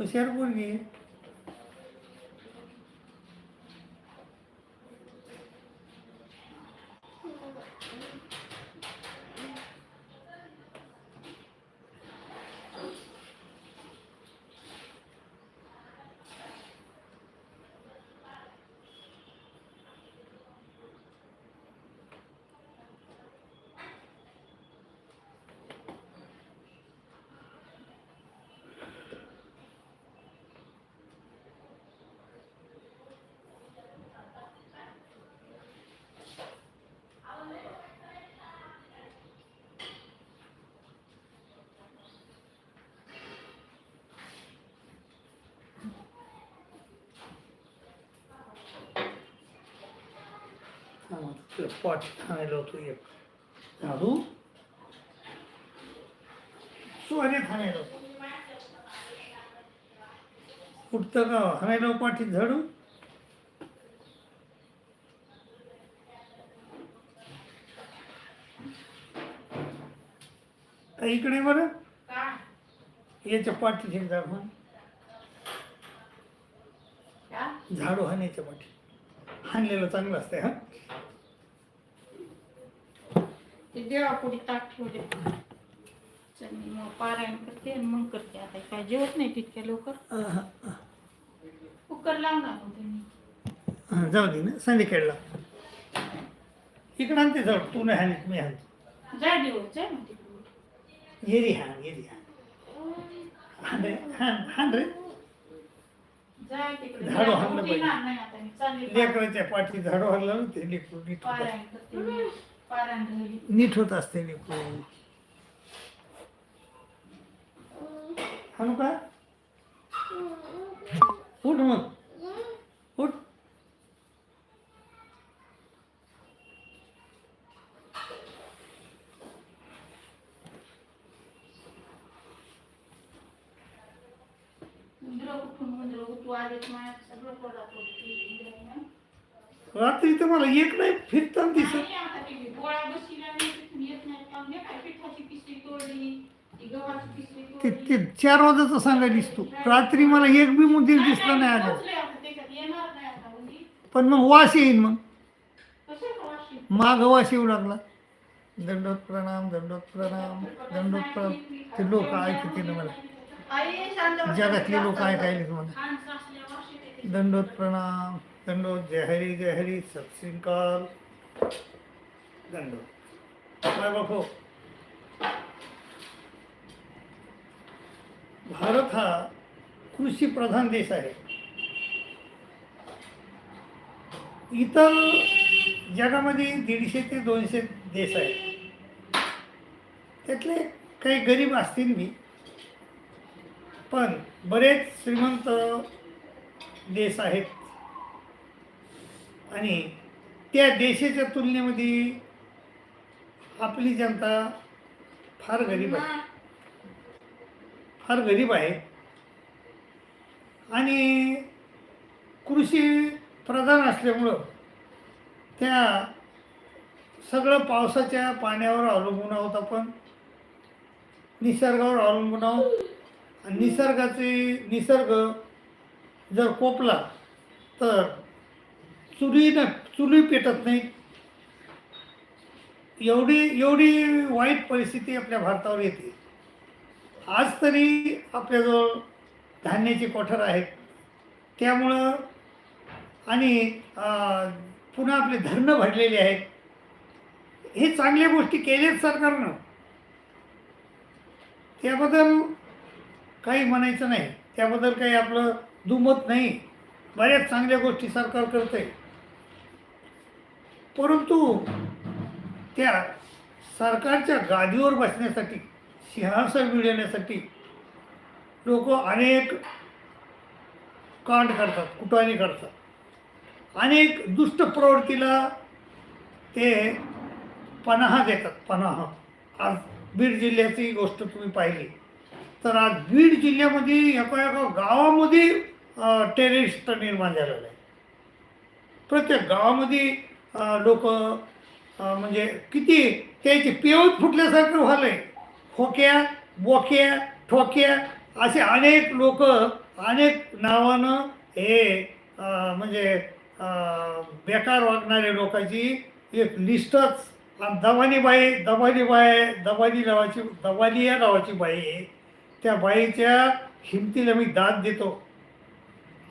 हुशार पोरगी आहे. पॉट खायला होतो एक झाडू सोने खाण्याला होतो उठतं का हाणायला पाठी झाडू इकडे बरं याच्या पाठीचे झाडू हाण. का झाडू हाण्याच्या पाठी हाणलेलं चांगलं असतंय हा ते देवापुढे ताक ठेवले चल मी मग पारायण करते आणि मग करते. आता काय जेवत नाही तितक्या लवकर. कुकर लावणार मग त्यांनी. हा, जाऊ दे ना संध्याकाळला. इकडं आणते जाऊ तू नाही हाणत मी हाणतो. जा दिवस जाय मग तिकडे. येरी हाण येरी हाण. हाण रे हाण हाण रे. जाय तिकडे. झाडू हाणलं उठणार पाहिजे. नाही आता. मी चालली. लेकराच्या पाठी झाडू हल्ला ना ते लेकरू नीट होत. पारायण करते. मी नीट होत असते लेकरू हाणू का? उठ मग. उठ. रात्री तर मला एक नाही फिरताना दिसत आता ती गोळ्या बसल्या नाही तिथून येत नाही का मी काय पिठाची पिशवी तोडली ते ते चार वाजाचं सांगायलीस तू रात्री मला एक बी मुंदीर दिसला नाही आलं पण मग वास येईन मग. माग वास येऊ लागला. दंडोत प्रणाम दंडोत प्रणाम दंडोत प्रणाम. ते लोक ऐकते ना मला. जगातले लोक ऐकायलेत मला. दंडोत प्रणाम दंडोत जय हरी जय हरी सत दंडोत. काय बापू. भारत हा कृषी प्रधान देश आहे. इतर जगामध्ये दीडशे ते दोनशे देश आहेत. त्यातले काही गरीब असतील मी. पण बरेच श्रीमंत देश आहेत. आणि त्या देशाच्या तुलनेमध्ये आपली जनता फार गरीब आहे. फार गरीब आहे. आणि कृषी प्रधान असल्यामुळं त्या सगळं पावसाच्या पाण्यावर अवलंबून आहोत आपण. निसर्गावर अवलंबून आहोत. आणि निसर्गाचे निसर्ग जर कोपला तर चुली न चुली पेटत नाही. एवढी एवढी वाईट परिस्थिती आपल्या भारतावर येते. आज तरी आपल्याजवळ धान्याचे कोठार आहेत. त्यामुळं आणि पुन्हा आपले धरणं भरलेले आहेत. हे चांगल्या गोष्टी केल्यात सरकारनं. त्याबद्दल काही म्हणायचं नाही. त्याबद्दल काही आपलं दुमत नाही. बऱ्याच चांगल्या गोष्टी सरकार करते परंतु त्या सरकारच्या गादीवर बसण्यासाठी सिंहासन मिळवण्यासाठी लोक अनेक कांड करतात कुटाने करतात. अनेक दुष्ट प्रवृत्तीला ते पनाहा देतात पनाहा. आज बीड जिल्ह्याची गोष्ट तुम्ही पाहिली. तर आज बीड जिल्ह्यामध्ये एका एका गावामध्ये टेरिस्ट निर्माण झालेलं आहे. प्रत्येक गावामध्ये लोक म्हणजे किती त्याचे पेवत फुटल्यासारखं झालंय. खोक्या बोक्या ठोक्या असे अनेक लोक अनेक नावानं हे म्हणजे बेकार वागणाऱ्या लोकांची एक लिस्टच. आणि दवानी बाई दवानी बाई दबानी नावाची दबानी या नावाची बाई आहे. त्या बाईच्या हिमतीला मी दाद देतो.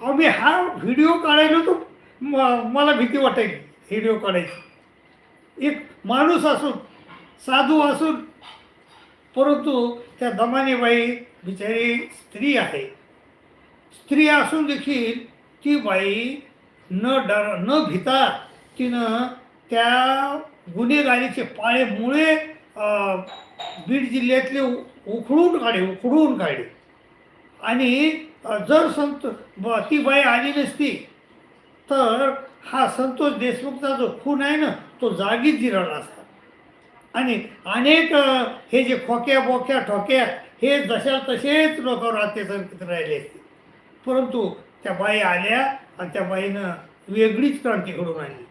अहो मी हा व्हिडिओ काढायला तो मला भीती वाटायची व्हिडिओ काढायची. एक माणूस असून साधू असून परंतु त्या दमानीबाई बिचारी स्त्री आहे. स्त्री असून देखील ती बाई न डर न भिता तिनं त्या गुन्हेगारीचे पाळेमुळे बीड जिल्ह्यातले उ- उखडून काढे उखडून काढे आणि जर संत ती बाई आली नसती तर हा संतोष देशमुखचा जो खून आहे ना तो जागीच जिरवला असता. आणि अनेक हे जे खोक्या बोक्या ठोक्या हे जशा तसेच लोकांवर अत्याचार राहिले. असते परंतु त्या बाई आल्या आणि त्या बाईनं वेगळीच क्रांती घडून आणली.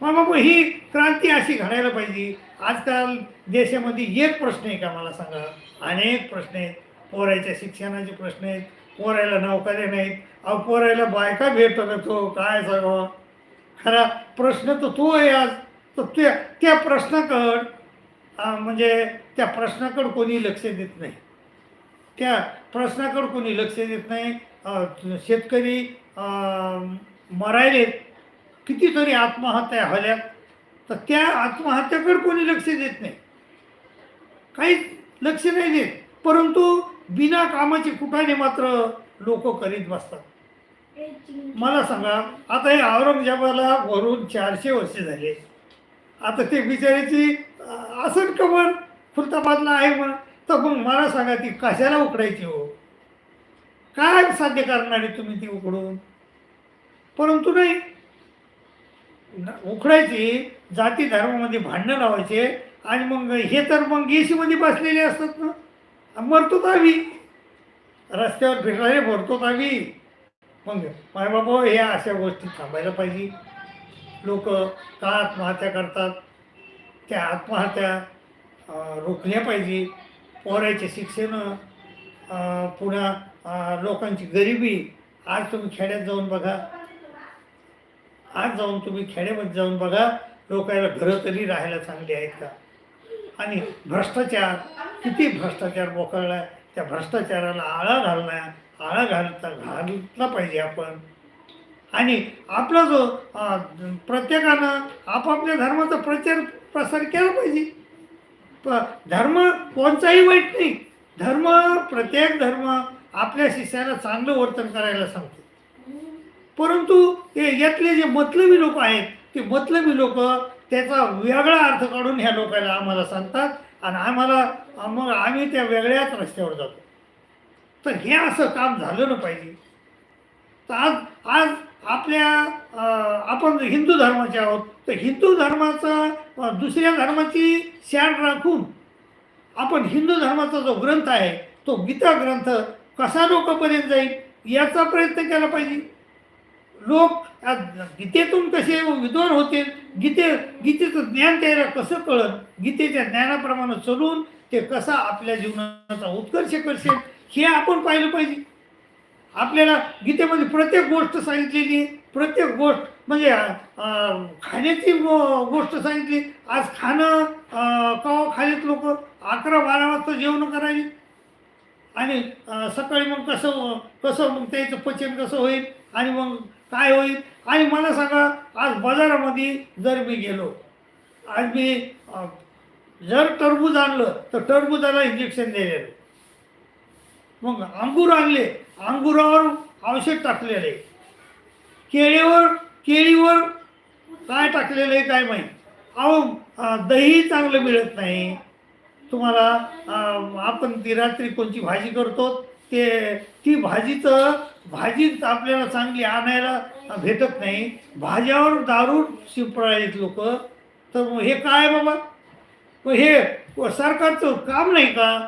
मग बाबा ही क्रांती अशी घडायला पाहिजे. आजकाल देशामध्ये एक प्रश्न आहे का मला सांगा? अनेक प्रश्न आहेत. पोरायच्या शिक्षणाचे प्रश्न आहेत. पोरायला नौकऱ्या नाहीत. अहो पोरायला बायका भेटत तो हो. काय सांगावा? खरा प्रश्न तर तो आहे आज. तर त्या त्या प्रश्नाकड म्हणजे त्या प्रश्नाकडं कोणी लक्ष देत नाही. त्या प्रश्नाकडं कोणी लक्ष देत नाही. शेतकरी मरायलेत कितीतरी आत्महत्या झाल्या तर त्या आत्महत्याकडे कोणी लक्ष देत नाही. काहीच लक्ष नाही देत. परंतु बिना कामाची कुठाने मात्र लोक करीत बसतात. मला सांगा आता हे औरंगजेबाला वरून चारशे वर्षे झाले. आता ते बिचारीची असं कमर खुलताबादला आहे मग तर मग मला सांगा ती कशाला उकडायची हो? काय साध्य करणारे तुम्ही ती उकडून? परंतु नाही. न- उखडायची जाती धर्मामध्ये भांडणं लावायचे आणि मग हे तर मग एसीमध्ये बसलेले असतात ना. मरतो आम्ही. रस्त्यावर फिरणारे मरतो आम्ही. मग माय बाबा हे अशा गोष्टी थांबायला पाहिजे. लोक का आत्महत्या करतात? त्या आत्महत्या रोखल्या पाहिजे. पोरायचे शिक्षण पुन्हा लोकांची गरिबी. आज तुम्ही खेड्यात जाऊन बघा. आज जाऊन तुम्ही खेड्यामध्ये जाऊन बघा. लोकांना घरं तरी राहायला चांगली आहेत का? आणि भ्रष्टाचार किती भ्रष्टाचार मोकळला त्या भ्रष्टाचाराला आळा घालणार आळा घालता घालला पाहिजे आपण. आणि आपला जो प्रत्येकानं आपापल्या धर्माचा प्रचार प्रसार केला पाहिजे. प धर्म कोणताही वाईट नाही. धर्म प्रत्येक धर्म आपल्या शिष्याला चांगलं वर्तन करायला सांगतो. परंतु हे यातले जे मतलबी लोक आहेत ते मतलबी लोक त्याचा वेगळा अर्थ काढून ह्या लोकांना आम्हाला सांगतात आणि आम्हाला मग आम्ही त्या वेगळ्याच रस्त्यावर जातो. तर हे असं काम झालं ना पाहिजे. तर आज आज आपल्या आपण हिंदू धर्माचे आहोत तर हिंदू धर्माचा दुसऱ्या धर्माची शान राखून आपण हिंदू धर्माचा जो ग्रंथ आहे तो गीता ग्रंथ कसा लोकपर्यंत जाईल याचा प्रयत्न केला पाहिजे. लोक गीतेतून कसे विद्वान होतील गीते गीतेचं ज्ञान त्याला कसं कळत गीतेच्या ज्ञानाप्रमाणे चलून ते कसा आपल्या जीवनाचा उत्कर्ष करशील हे आपण पाहिलं पाहिजे. आपल्याला गीतेमध्ये प्रत्येक गोष्ट सांगितलेली प्रत्येक गोष्ट म्हणजे खाण्याची गो गोष्ट सांगितली. आज खाणं कवा खालीत लोक? अकरा बारा वाजता जेवण करावी. आणि सकाळी मग कसं कसं मग त्याचं पचन कसं होईल? आणि मग काय होईल? आणि मला सांगा आज बाजारामध्ये जर मी गेलो आज मी जर टरबूज आणलं तर टरबूजाला इंजेक्शन दिलेलं. मग अंगूर आणले. अंगुरावर औषध टाकलेलं. आहे केळीवर केळीवर काय टाकलेलं आहे काय माहीत? अहो दही चांगलं मिळत नाही. तुम्हाला आपण ती रात्री कोणची भाजी करतो ते ती भाजीचं भाजीच आपल्याला चांगली आणायला भेटत नाही. भाज्यावर दारू शिंपळायत लोक. तर हे काय बाबा? मग हे सरकारचं काम नाही का?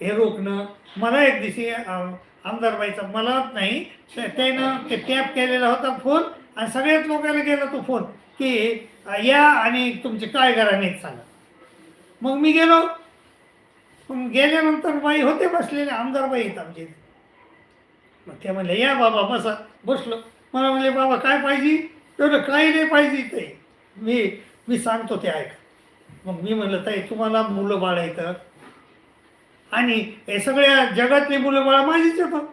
हे रोखणं मला एक दिवशी आमदारबाईचा मला नाही त्यानं ते टॅप केलेला होता फोन आणि सगळ्याच लोकांना गेला तो फोन की या आणि तुमचे काय घराने सांगा मग मी गेलो. मग गेल्यानंतर बाई होते बसलेले आमदार बाई आहेत आमचे. मग ते म्हणले या बाबा बसा. बसलो. मला म्हणले बाबा काय पाहिजे? एवढं काही नाही पाहिजे ते. मी मी सांगतो ते ऐका. मग मी म्हणलं ताई तुम्हाला मुलं बाळ येतं आणि हे सगळ्या जगातली मुलं मला माझीच येतात.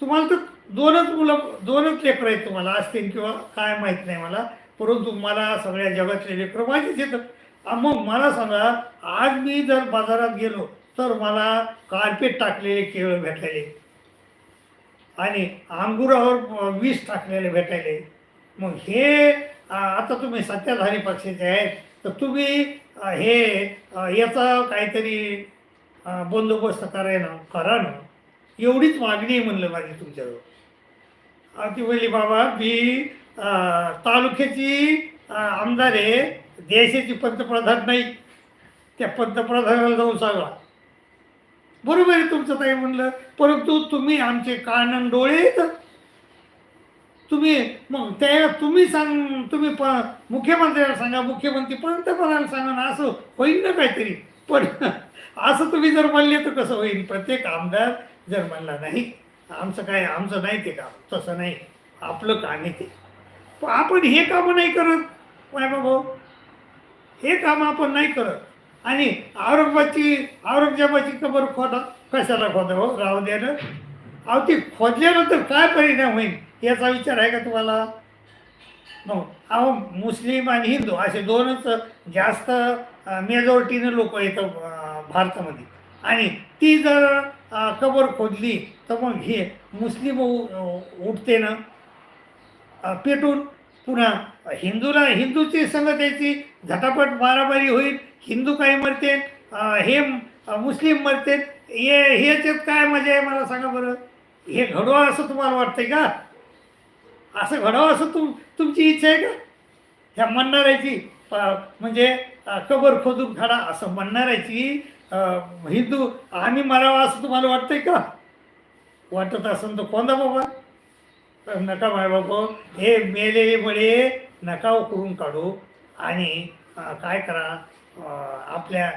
तुम्हाला तर दोनच मुलं दोनच लेकरं आहेत तुम्हाला असतील किंवा काय माहीत नाही मला परंतु मला सगळ्या जगातले लेकरं माझीच येतात. मग मला सांगा आज मी जर बाजारात गेलो तर मला कार्पेट टाकलेले केळं भेटायले. आणि अंगुरावर वीस विष टाकलेले भेटायले. मग हे आता तुम्ही सत्ताधारी पक्षाचे आहेत तर तुम्ही हे याचा काहीतरी बंदोबस्त करायला करा ना एवढीच मागणी आहे म्हणलं माझी तुमच्याजवळ. ती म्हणली बाबा मी तालुक्याची आमदार आहे देशाची पंतप्रधान नाही. त्या पंतप्रधानाला जाऊन सांगा. बरोबर आहे तुमचं ताई म्हणलं परंतु तुम्ही आमचे कान डोळे तुम्ही मग त्या तुम्ही सांग तुम्ही प मुख्यमंत्र्याला सांगा मुख्यमंत्री पंतप्रधानाला सांगा ना असं होईल ना काहीतरी. पण असं तुम्ही जर म्हणले तर कसं होईल? प्रत्येक आमदार जर म्हणला नाही आमचं काय आमचं नाही ते काम तसं नाही. आपलं काम आहे ते. पण आपण हे कामं नाही करत माय भाऊ हे काम आपण नाही करत. आणि औरंगाबादची औरंगजेबाची कबर खोदा कशाला खोदा हो? राहू द्यानं अहो ती खोदल्यानंतर काय परिणाम होईल? याचा विचार आहे का तुम्हाला? मग अहो मुस्लिम आणि हिंदू असे दोनच जास्त मेजॉरिटीनं लोक येतं भारतामध्ये. आणि ती जर कबर खोदली तर मग हे मुस्लिम उ- उठते ना. पेटून पुन्हा हिंदूला हिंदूची संगतीची झटापट मारामारी होईल हिंदू काही मरते हे मुस्लिम मरते हे ह्याच्यात काय मजा आहे मला सांगा बरं. हे घडवा असं तुम्हाला वाटतंय का? असं घडवा असं तुम तुमची इच्छा आहे का? ह्या म्हणणाऱ्याची म्हणजे कबर खोदून खाडा असं म्हणणाऱ्याची हिंदू आम्ही मरावा असं तुम्हाला वाटतंय का? वाटत असेल तर कोणता बाबा? नका माय बाबा हे मेलेले बळे नकाव करून काढू आणि काय करा आपल्या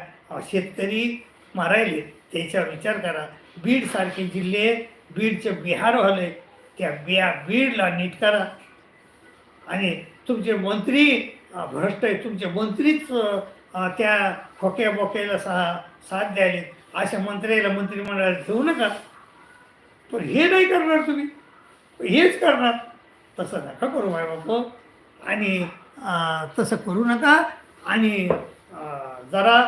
शेतकरी मारायले त्याच्यावर विचार करा. बीडसारखे जिल्हे बीडचे बिहार व्हाले त्या बिया बीडला नीट करा. आणि तुमचे मंत्री भ्रष्ट आहे. तुमचे मंत्रीच त्या खोक्या बोक्याला सा साथ द्यायले. अशा मंत्र्याला मंत्रिमंडळाला ठेवू नका. पण हे नाही करणार तुम्ही. हेच करणार. तसं नका करू माय बाप. आणि तसं करू नका. आणि जरा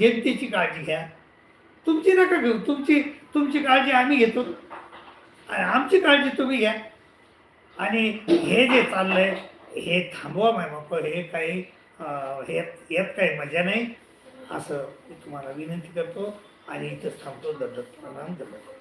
जनतेची काळजी घ्या. तुमची नका घेऊ. तुमची तुमची काळजी आम्ही घेतो. आणि आमची काळजी तुम्ही घ्या. आणि हे जे चाललं आहे हे थांबवा मग बाप हे काही हे यात काही मजा नाही. असं मी तुम्हाला विनंती करतो आणि इथंच थांबतो. दत्त प्रणाम दत्त